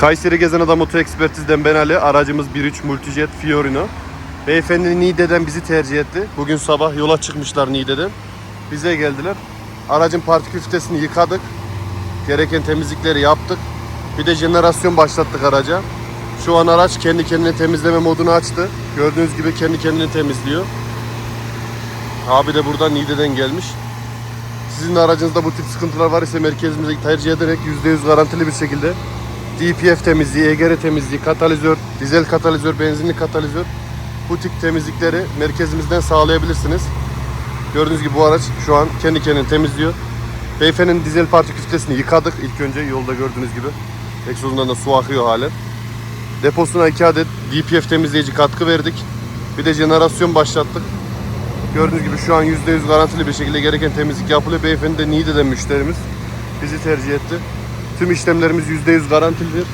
Kayseri Gezen Adam Oto Ekspertiz'den ben Ali. Aracımız 1.3 Multijet Fiorino. Beyefendi Niğde'den bizi tercih etti. Bugün sabah yola çıkmışlar Niğde'den. Bize geldiler. Aracın partikül filtresini yıkadık. Gereken temizlikleri yaptık. Bir de jenerasyon başlattık araca. Şu an araç kendi kendine temizleme modunu açtı. Gördüğünüz gibi kendi kendini temizliyor. Abi de buradan Niğde'den gelmiş. Sizin aracınızda bu tip sıkıntılar var ise merkezimize tercih ederek %100 garantili bir şekilde DPF temizliği, EGR temizliği, katalizör, dizel katalizör, benzinli katalizör bu tip temizlikleri merkezimizden sağlayabilirsiniz. Gördüğünüz gibi bu araç şu an kendi kendini temizliyor. Beyefendinin dizel partikül filtresini yıkadık ilk önce yolda gördüğünüz gibi. Egzozundan da su akıyor halen. Deposuna 2 adet DPF temizleyici katkı verdik. Bir de jenerasyon başlattık. Gördüğünüz gibi şu an %100 garantili bir şekilde gereken temizlik yapılıyor. Beyefendi de Niğde'den müşterimiz. Bizi tercih etti. Tüm işlemlerimiz %100 garantilidir.